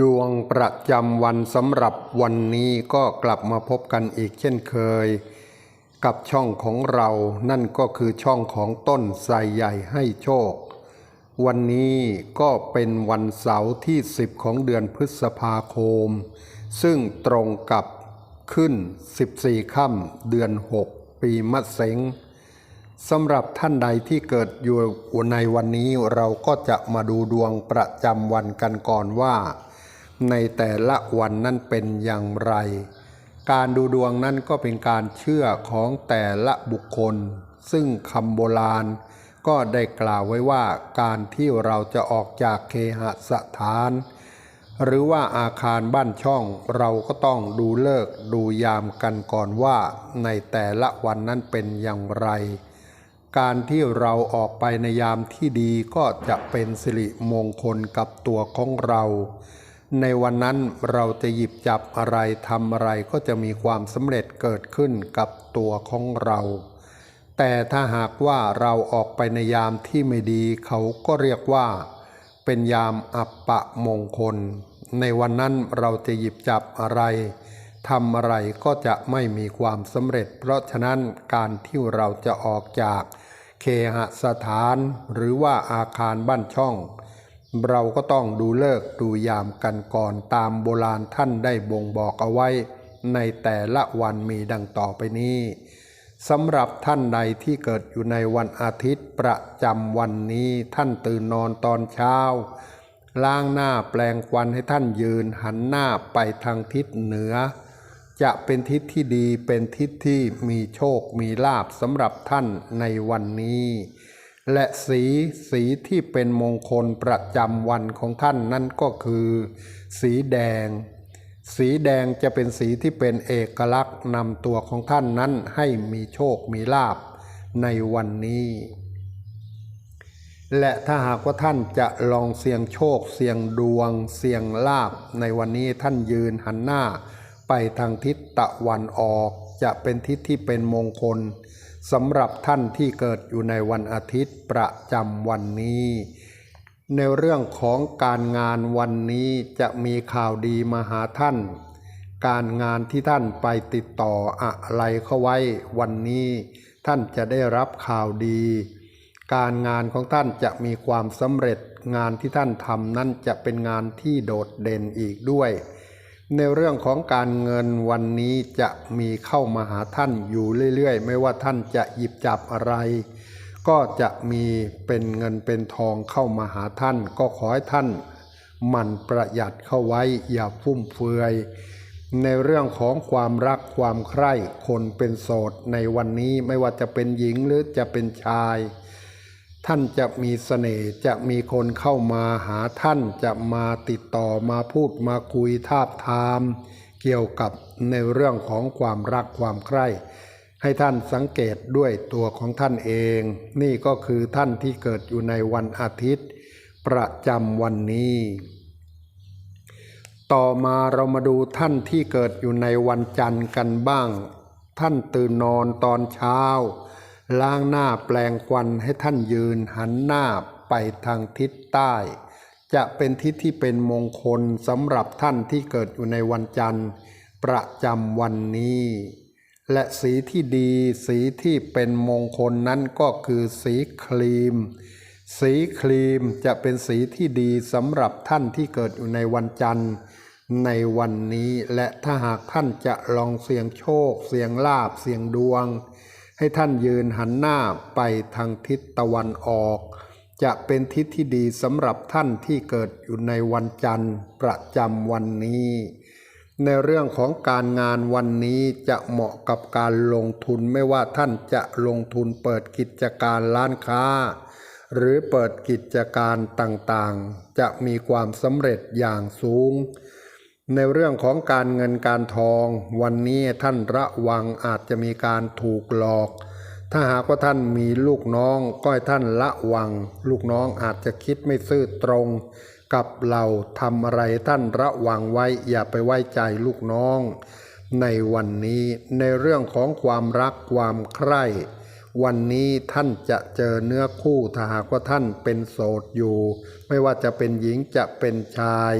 ดวงประจำวันสำหรับวันนี้ก็กลับมาพบกันอีกเช่นเคย กับช่องของเรานั่นก็คือช่องของต้นไทรใหญ่ให้โชค วันนี้ก็เป็นวันเสาร์ที่ 10 ของเดือนพฤษภาคม ซึ่งตรงกับขึ้น 14 ค่ำเดือน 6 ปีมะเสงสำหรับท่านใดที่เกิดอยู่ในวันนี้เราก็จะมาดูดวงประจำวันกันก่อนว่า ในแต่ละวันนั้นเป็นอย่างไร การดูดวงนั้นก็เป็นการเชื่อของแต่ละบุคคล ซึ่งคำโบราณ ก็ได้กล่าวไว้ว่าการที่เราจะออกจากเคหสถาน หรือว่าอาคารบ้านช่องเราก็ต้องดูเลิกดูยามกันก่อนว่า ในแต่ละวันนั้นเป็นอย่างไรการที่เราออกไปในยามที่ดีก็จะเป็นสิริมงคลกับตัวของเรา ในวันนั้นเราจะหยิบจับอะไรทำอะไรก็จะมีความสำเร็จเกิดขึ้นกับตัวของเรา แต่ถ้าหากว่าเราออกไปในยามที่ไม่ดีเขาก็เรียกว่า เป็นยามอัปปะมงคล ในวันนั้นเราจะหยิบจับอะไรทำอะไรก็จะไม่มีความสำเร็จ เพราะฉะนั้นการที่เราจะออกจากเคหสถานหรือว่าอาคารบ้านช่อง เราก็ต้องดูเลิกดูยามกันก่อนตามโบราณท่านได้บ่งบอกเอาไว้ ในแต่ละวันมีดังต่อไปนี้สำหรับท่านใดที่เกิดอยู่ในวันอาทิตย์ประจำวันนี้ท่านตื่นนอนตอนเช้า ล้างหน้าแปลงควันให้ท่านยืนหันหน้าไปทางทิศเหนือ จะเป็นทิศที่ดีเป็นทิศที่มีโชคมีลาบสำหรับท่านในวันนี้ และสีสีที่เป็นมงคลประจำวันของท่านนั่นก็คือ สีแดง สีแดงจะเป็นสีที่เป็นเอกลักษณ์นำตัวของท่านนั้นให้มีโชคมีลาบในวันนี้ และถ้าหากว่าท่านจะลองเสี่ยงโชค เสี่ยงดวง เสี่ยงลาบในวันนี้ท่านยืนหันหน้า ไปทางทิศตะวันออกจะเป็นทิศที่เป็นมงคล สำหรับท่านที่เกิดอยู่ในวันอาทิตย์ประจำวันนี้ ในเรื่องของการงานวันนี้จะมีข่าวดีมาหาท่าน การงานที่ท่านไปติดต่ออะไรเข้าไว้วันนี้ ท่านจะได้รับข่าวดี การงานของท่านจะมีความสำเร็จงานที่ท่านทำนั้นจะเป็นงานที่โดดเด่นอีกด้วย ในเรื่องของการเงินวันนี้จะมีเข้ามาหาท่านอยู่เรื่อยๆ ไม่ว่าท่านจะหยิบจับอะไร ก็จะมีเป็นเงินเป็นทองเข้ามาหาท่าน ก็ขอให้ท่านหมั่นประหยัดเข้าไว้อย่าฟุ่มเฟือย ในเรื่องของความรักความใคร่คนเป็นโสดในวันนี้ไม่ว่าจะเป็นหญิงหรือจะเป็นชาย ท่านจะมีเสน่ห์จะมีคนเข้ามาหาท่านจะมาติดต่อมาพูดมาคุยทาบทาม เกี่ยวกับในเรื่องของความรักความใคร่ให้ท่านสังเกตด้วยตัวของท่านเอง นี่ก็คือท่านที่เกิดอยู่ในวันอาทิตย์ ประจำวันนี้ ต่อมาเรามาดูท่านที่เกิดอยู่ในวันจันทร์กันบ้าง ท่านตื่นนอนตอนเช้า ล้างหน้าแปลงควันให้ท่านยืนหันหน้าไปทางทิศใต้ จะเป็นทิศที่เป็นมงคลสำหรับท่านที่เกิดอยู่ในวันจันทร์ ประจำวันนี้ และสีที่ดีสีที่เป็นมงคลนั้นก็คือสีครีม สีครีมจะเป็นสีที่ดีสำหรับท่านที่เกิดอยู่ในวันจันทร์ในวันนี้และถ้าหากท่านจะลองเสี่ยงโชค เสี่ยงลาบเสี่ยงดวง ให้ท่านยืนหันหน้าไปทางทิศตะวันออก จะเป็นทิศที่ดีสำหรับท่านที่เกิดอยู่ในวันจันทร์ประจำวันนี้ ในเรื่องของการงานวันนี้จะเหมาะกับการลงทุนไม่ว่าท่านจะลงทุนเปิดกิจการร้านค้า หรือเปิดกิจการต่างๆ จะมีความสำเร็จอย่างสูง ในเรื่องของการเงินการทอง วันนี้ท่านระวังอาจจะมีการถูกหลอก ถ้าหากว่าท่านมีลูกน้องก็ให้ท่านละวัง ลูกน้องอาจจะคิดไม่ซื่อตรง กับเราทำอะไรท่านระวังไว้อย่าไปไว้ใจลูกน้อง ในวันนี้ในเรื่องของความรักความใคร่วันนี้ท่านจะเจอเนื้อคู่ถ้าหากว่าท่านเป็นโสดอยู่ ไม่ว่าจะเป็นหญิงจะเป็นชาย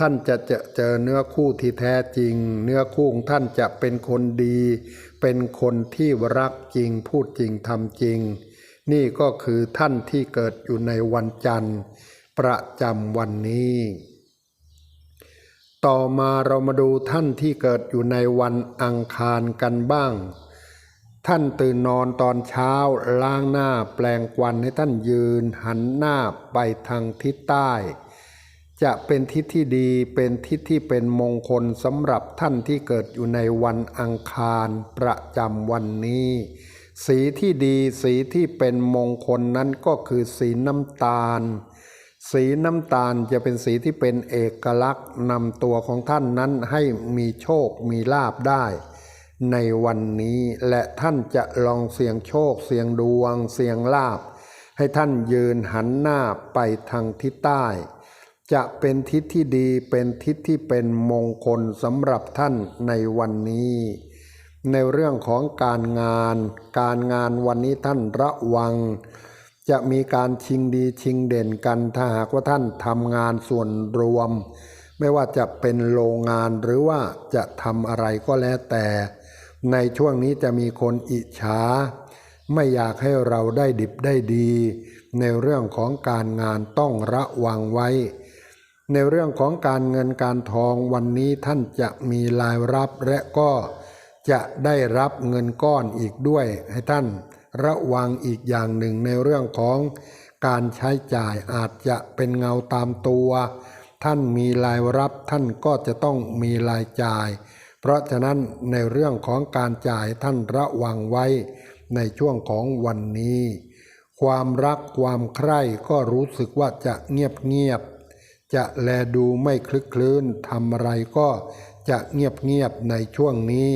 ท่านจะเจอเจอเนื้อคู่ที่แท้จริง เนื้อคู่ของท่านจะเป็นคนดี เป็นคนที่รักจริง พูดจริงทำจริง นี่ก็คือท่านที่เกิดอยู่ในวันจันทร์ ประจำวันนี้ ต่อมาเรามาดูท่านที่เกิดอยู่ในวันอังคารกันบ้าง ท่านตื่นนอนตอนเช้าล้างหน้าแปลงควันให้ท่านยืนหันหน้าไปทางทิศใต้ จะเป็นทิศที่ดีเป็นทิศที่เป็นมงคลสำหรับท่านที่เกิดอยู่ในวันอังคารประจำวันนี้ สีที่ดีสีที่เป็นมงคลนั้นก็คือสีน้ำตาล สีน้ำตาลจะเป็นสีที่เป็นเอกลักษณ์นำตัวของท่านนั้นให้มีโชคมีลาบได้ ในวันนี้และท่านจะลองเสี่ยงโชค เสี่ยงดวง เสี่ยงลาบ ให้ท่านยืนหันหน้าไปทางทิศใต้ จะเป็นทิศที่ดีเป็นทิศที่เป็นมงคลสำหรับท่านในวันนี้ ในเรื่องของการงาน การงานวันนี้ท่านระวัง จะมีการชิงดีชิงเด่นกันถ้าหากว่าท่านทำงานส่วนรวม ไม่ว่าจะเป็นโรงงานหรือว่าจะทำอะไรก็แล้วแต่ ในช่วงนี้จะมีคนอิจฉาไม่อยากให้เราได้ดิบได้ดี ในเรื่องของการงานต้องระวังไว้ ในเรื่องของการเงินการทองวันนี้ท่านจะมีรายรับและก็จะได้รับเงินก้อนอีกด้วย ให้ท่านระวังอีกอย่างหนึ่งในเรื่องของการใช้จ่ายอาจจะเป็นเงาตามตัว ท่านมีรายรับท่านก็จะต้องมีรายจ่าย เพราะฉะนั้นในเรื่องของการจ่ายท่านระวังไว้ในช่วงของวันนี้ ความรักความใคร่ก็รู้สึกว่าจะเงียบเงียบ จะแลดูไม่คลึกคลื้นทำอะไรก็จะเงียบเงียบในช่วงนี้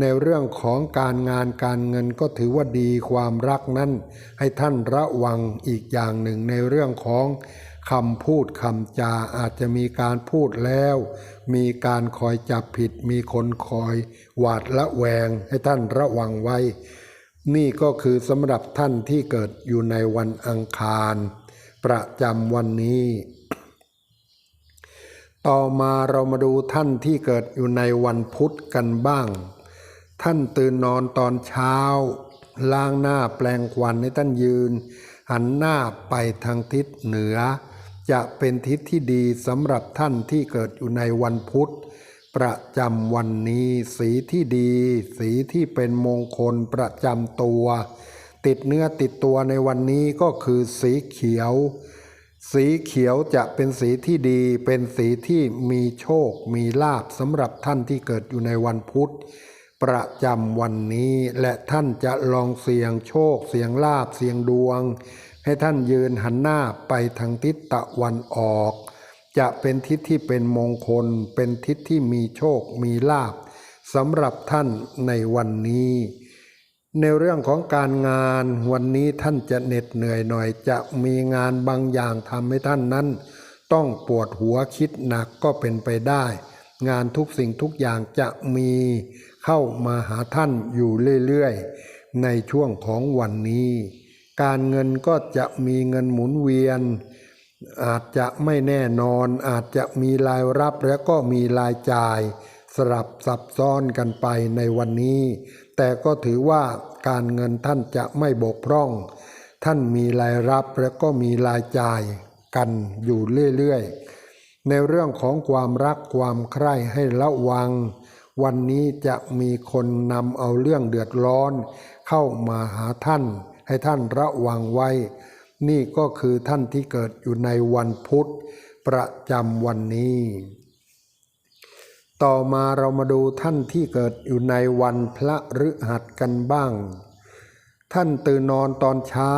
ในเรื่องของการงานการเงินก็ถือว่าดีความรักนั้น ให้ท่านระวังอีกอย่างหนึ่งในเรื่องของคำพูดคำจาอาจจะมีการพูดแล้ว มีการคอยจับผิด มีคนคอยหวาดละแวงให้ท่านระวังไว้ นี่ก็คือสำหรับท่านที่เกิดอยู่ในวันอังคาร ประจำวันนี้ ต่อมาเรามาดูท่านที่เกิดอยู่ในวันพุธกันบ้าง ท่านตื่นนอนตอนเช้า ล้างหน้าแปลงควันให้ท่านยืน หันหน้าไปทางทิศเหนือ จะเป็นทิศที่ดีสำหรับท่านที่เกิดอยู่ในวันพุธ ประจำวันนี้สีที่ดี สีที่เป็นมงคลประจำตัว ติดเนื้อติดตัวในวันนี้ก็คือสีเขียว สีเขียวจะเป็นสีที่ดี เป็นสีที่มีโชค มีลาบสำหรับท่านที่เกิดอยู่ในวันพุธ ประจำวันนี้ และท่านจะลองเสี่ยงโชค เสี่ยงลาบเสี่ยงดวง ให้ท่านยืนหันหน้าไปทางทิศตะวันออก จะเป็นทิศที่เป็นมงคล เป็นทิศที่มีโชค มีลาบสำหรับท่านในวันนี้ ในเรื่องของการงานวันนี้ท่านจะเหน็ดเหนื่อยหน่อย จะมีงานบางอย่างทำให้ท่านนั้น ต้องปวดหัวคิดหนักก็เป็นไปได้ งานทุกสิ่งทุกอย่างจะมีเข้ามาหาท่านอยู่เรื่อยๆ ในช่วงของวันนี้ การเงินก็จะมีเงินหมุนเวียน อาจจะไม่แน่นอน อาจจะมีรายรับและก็มีรายจ่าย สลับซับซ้อนกันไปในวันนี้ แต่ก็ถือว่าการเงินท่านจะไม่บกพร่อง ท่านมีรายรับและก็มีรายจ่ายกันอยู่เรื่อยๆ ในเรื่องของความรักความใคร่ให้ระวัง วันนี้จะมีคนนำเอาเรื่องเดือดร้อน เข้ามาหาท่าน ให้ท่านระวังไว้ นี่ก็คือท่านที่เกิดอยู่ในวันพุธ ประจำวันนี้ ต่อมาเรามาดูท่านที่เกิดอยู่ในวันพระฤหัสกันบ้าง ท่านตื่นนอนตอนเช้า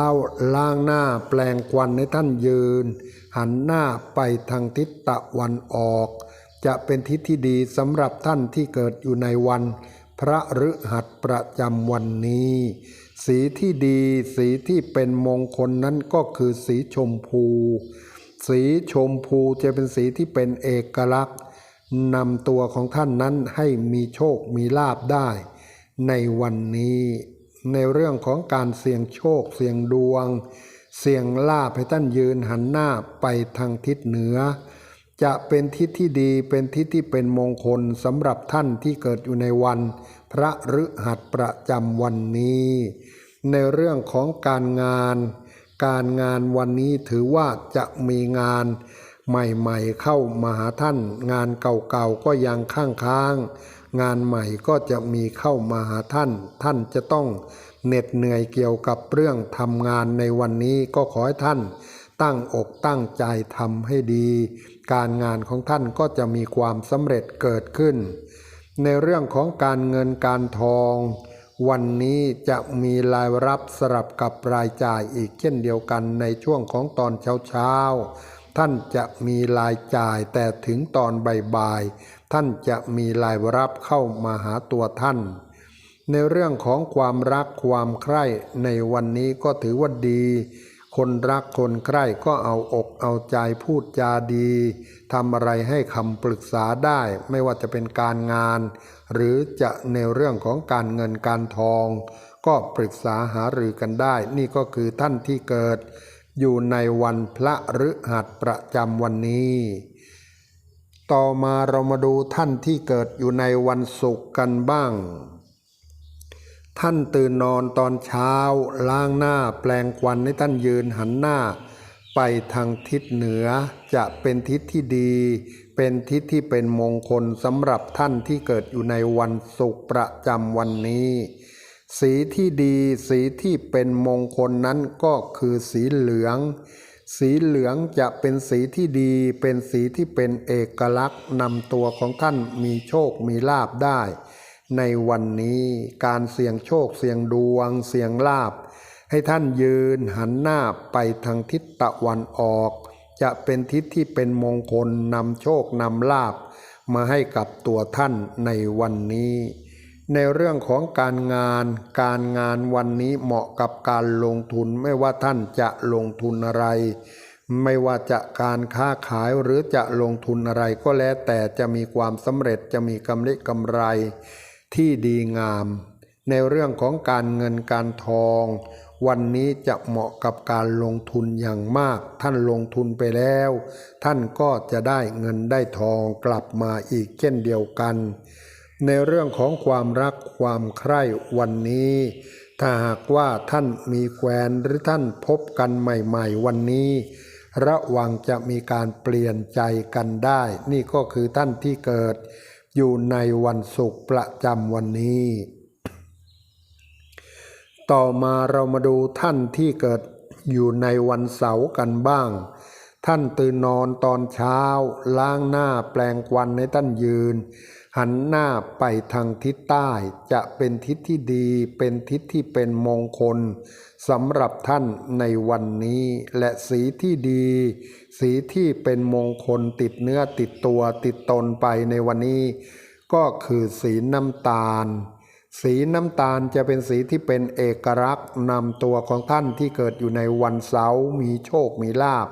ล้างหน้าแปลงควันให้ท่านยืน หันหน้าไปทางทิศตะวันออก จะเป็นทิศที่ดีสำหรับท่านที่เกิดอยู่ในวัน พระฤหัสประจำวันนี้ สีที่ดีสีที่เป็นมงคลนั้นก็คือสีชมพู สีชมพูจะเป็นสีที่เป็นเอกลักษณ์ นำตัวของท่านนั้นให้มีโชคมีลาบได้ ในวันนี้ในเรื่องของการเสี่ยงโชค เสี่ยงดวง เสี่ยงลาบให้ท่านยืนหันหน้าไปทางทิศเหนือ จะเป็นทิศที่ดีเป็นทิศที่เป็นมงคลสำหรับท่านที่เกิดอยู่ในวัน พระฤหัสประจำวันนี้ ในเรื่องของการงาน การงานวันนี้ถือว่าจะมีงาน ใหม่ๆเข้ามาหาท่าน งานเก่าๆก็ยังค้างค้างๆงานใหม่ก็จะมีเข้ามาหาท่าน ท่านจะต้องเหน็ดเหนื่อยเกี่ยวกับเรื่องทำงานในวันนี้ก็ขอให้ท่าน ตั้งอกตั้งใจทำให้ดี การงานของท่านก็จะมีความสำเร็จเกิดขึ้น ในเรื่องของการเงินการทอง วันนี้จะมีรายรับสลับกับรายจ่ายอีกเช่นเดียวกันในช่วงของตอนเช้าๆ ท่านจะมีรายจ่ายแต่ถึงตอนบ่ายๆท่านจะมีรายรับเข้ามาหาตัวท่าน ในเรื่องของความรักความใคร่ในวันนี้ก็ถือว่าดี คนรักคนใคร่ก็เอาอกเอาใจพูดจาดีทำอะไรให้คำปรึกษาได้ ไม่ว่าจะเป็นการงาน หรือจะในเรื่องของการเงินการทอง ก็ปรึกษาหารือกันได้ นี่ก็คือท่านที่เกิด อยู่ในวันพระฤหัสประจำวันนี้ ต่อมาเรามาดูท่านที่เกิดอยู่ในวันศุกร์กันบ้าง ท่านตื่นนอนตอนเช้าล้างหน้าแปลงควันให้ท่านยืนหันหน้า ไปทางทิศเหนือจะเป็นทิศที่ดี เป็นทิศที่เป็นมงคลสำหรับท่านที่เกิดอยู่ในวันศุกร์ประจำวันนี้ สีที่ดีสีที่เป็นมงคลนั้นก็คือสีเหลือง สีเหลืองจะเป็นสีที่ดี เป็นสีที่เป็นเอกลักษณ์นำตัวของท่านมีโชคมีลาบได้ ในวันนี้การเสี่ยงโชคเสี่ยงดวง เสี่ยงลาบ ให้ท่านยืนหันหน้าไปทางทิศตะวันออก จะเป็นทิศที่เป็นมงคลนำโชคนำลาบ มาให้กับตัวท่านในวันนี้ ในเรื่องของการงานการงานวันนี้เหมาะกับการลงทุนไม่ว่าท่านจะลงทุนอะไร ไม่ว่าจะการค้าขายหรือจะลงทุนอะไรก็แล้วแต่จะมีความสำเร็จจะมีกำไรกำไรที่ดีงาม ในเรื่องของการเงินการทอง วันนี้จะเหมาะกับการลงทุนอย่างมาก ท่านลงทุนไปแล้ว ท่านก็จะได้เงินได้ทองกลับมาอีกเช่นเดียวกัน ในเรื่องของความรักความใคร่วันนี้ ถ้าหากว่าท่านมีแควนหรือท่านพบกันใหม่ๆ วันนี้ ระวังจะมีการเปลี่ยนใจกันได้ นี่ก็คือท่านที่เกิด อยู่ในวันศุกร์ประจำวันนี้ ต่อมาเรามาดูท่านที่เกิดอยู่ในวันเสาร์กันบ้าง ท่านตื่นนอนตอนเช้า ล้างหน้าแปลงควันให้ท่านยืน หันหน้าไปทางทิศใต้ จะเป็นทิศที่ดี เป็นทิศที่เป็นมงคลสำหรับท่านในวันนี้ และสีที่ดี สีที่เป็นมงคลติดเนื้อติดตัวติดตนไปในวันนี้ ก็คือสีน้ำตาลสีน้ำตาลจะเป็นสีที่เป็นเอกลักษณ์นำตัวของท่านที่เกิดอยู่ในวันเสาร์มีโชคมีลาภ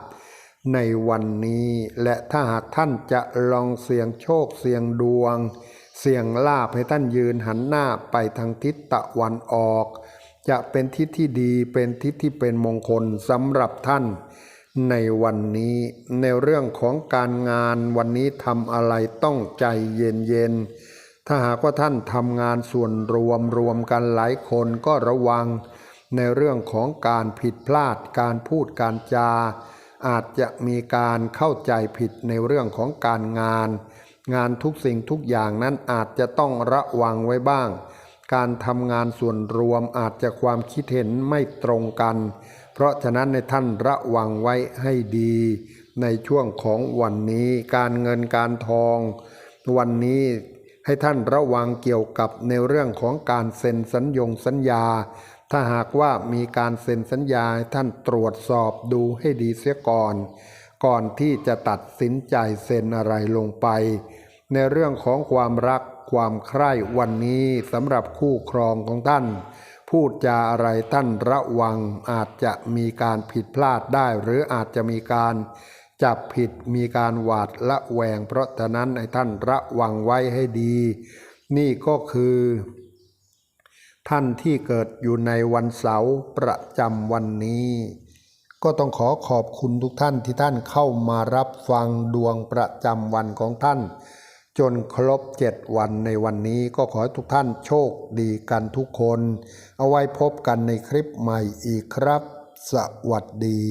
ในวันนี้และถ้าหากท่านจะลองเสี่ยงโชคเสี่ยงดวง เสี่ยงลาภให้ท่านยืนหันหน้าไปทางทิศตะวันออก จะเป็นทิศที่ดีเป็นทิศที่เป็นมงคลสำหรับท่าน ในวันนี้ในเรื่องของการงานวันนี้ทำอะไรต้องใจเย็นๆถ้าหากว่าท่านทำงานส่วนรวมรวมกันหลายคนก็ระวัง ในเรื่องของการผิดพลาดการพูดการจา อาจจะมีการเข้าใจผิดในเรื่องของการงาน งานทุกสิ่งทุกอย่างนั้นอาจจะต้องระวังไว้บ้าง การทำงานส่วนรวมอาจจะความคิดเห็นไม่ตรงกัน เพราะฉะนั้นในท่านระวังไว้ให้ดี ในช่วงของวันนี้การเงินการทอง วันนี้ให้ท่านระวังเกี่ยวกับในเรื่องของการเซ็นสัญญงสัญญา ถ้าหากว่ามีการเซ็นสัญญาท่านตรวจสอบดูให้ดีเสียก่อน ก่อนที่จะตัดสินใจเซ็นอะไรลงไป ในเรื่องของความรักความใคร่วันนี้สำหรับคู่ครองของท่าน พูดจาอะไรท่านระวังอาจจะมีการผิดพลาดได้ หรืออาจจะมีการจับผิดมีการหวาดละแวง เพราะฉะนั้นให้ท่านระวังไว้ให้ดี นี่ก็คือ ท่านที่เกิดอยู่ในวันเสาร์ประจำวันนี้ ก็ต้องขอขอบคุณทุกท่านที่ท่านเข้ามารับฟังดวงประจำวันของท่าน จนครบเจ็ดวันในวันนี้ก็ขอให้ทุกท่านโชคดีกันทุกคน เอาไว้พบกันในคลิปใหม่อีกครับ สวัสดี